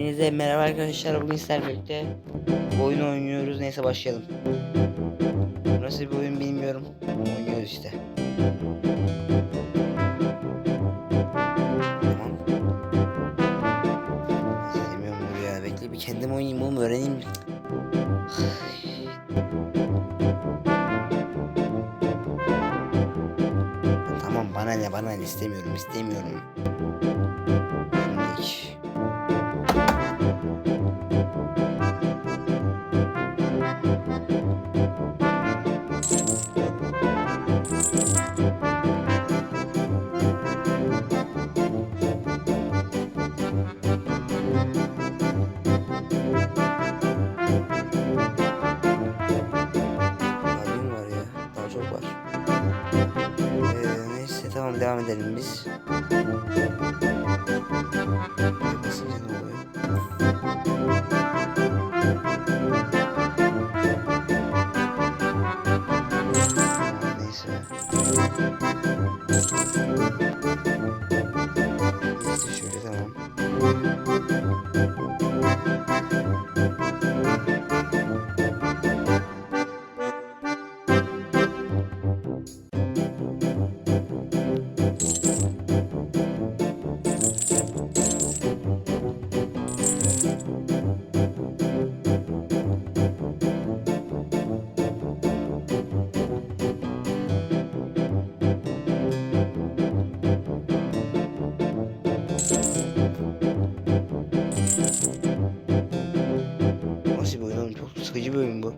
Hepinize merhaba arkadaşlar. Bugün sizlerle oyunu oynuyoruz. Neyse başlayalım. Nasıl bir oyun bilmiyorum. Oynuyoruz işte. Tamam. İstemiyorum ya. Bekle bir kendim oynayayım oğlum öğreneyim. tamam bana ne bana ne istemiyorum istemiyorum. Tamam devam edelim biz. Bir oyun bu.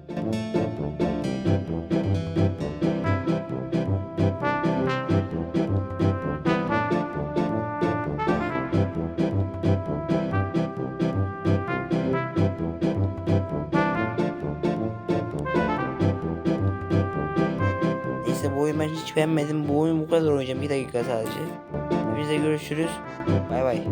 Neyse bu oyunu ben hiç beğenmedim. Bu oyunu bu kadar oynayacağım. Bir dakika sadece. De görüşürüz. Bay bay.